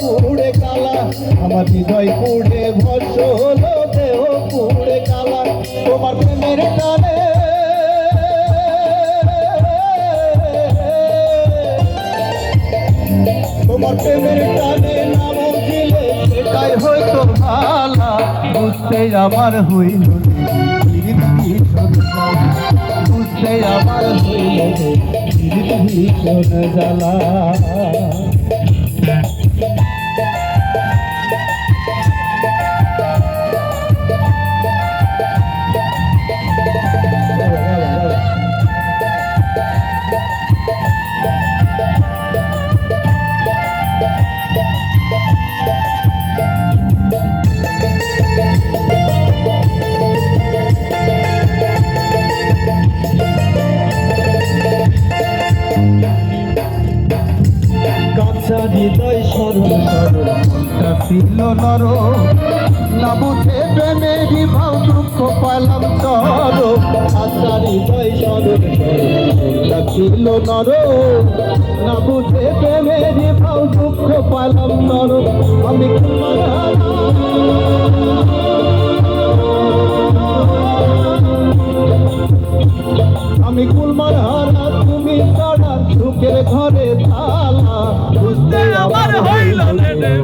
পুড়ে কালা। আমার হৃদয় পুড়ে ভস্য হলো, দেহ পুড়ে কালা। তোমার প্রেমের টানে। তোমার প্রেমের টানে নাম দিলে সেটাই হয়তো ভালা। বুঝতে আমার হইল বুঝতে আমার হইল জ্বালা কাঁচা হৃদয় সরল সরল মনটা ছিল নর না বুঝে কাঁচা হৃদয় সরল সরল ছিল নর না বুঝে প্রেমের ভাব দুঃখ পালাম নর আমি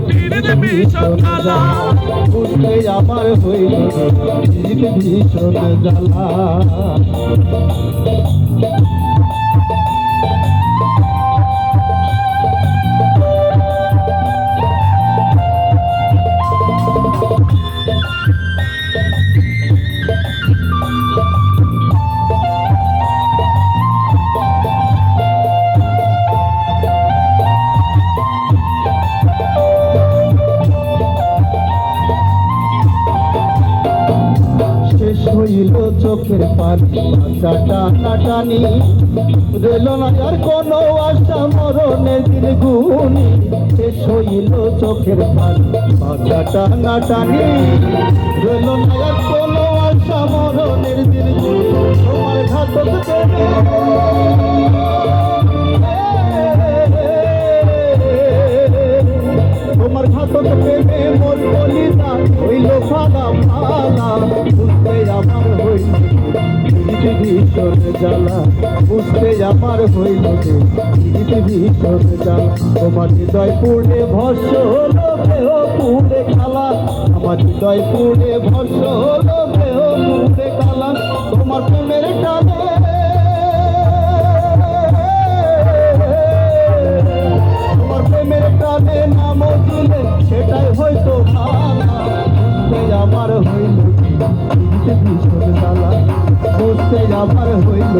রে পীড়িত ভীষণ জ্বালা। বুঝতে আমার হইল পীড়িত ভীষণ জ্বালা। শেষ হইল চোখের পানি আশা টানা টানি রেল না আর কোনো আশা মরণের গুনি শেষ হইল চোখের পানি আশা টানা টানি রেল না আর কোনো আশা মরণের দিন গুনি তোমার ঘাতক তোমার ঘাতক প্রেমে মোর বলিদা হইল ফাদা ভীষণ জ্বালা বুঝতে আমার হইল পৃথিবীতে ভিতরে জ্বালা, তোমার হৃদয় পুড়ে ভস্য হলো, দেহ পুড়ে খালা। আমার হৃদয় পুড়ে ভস্য হলো আমার হইল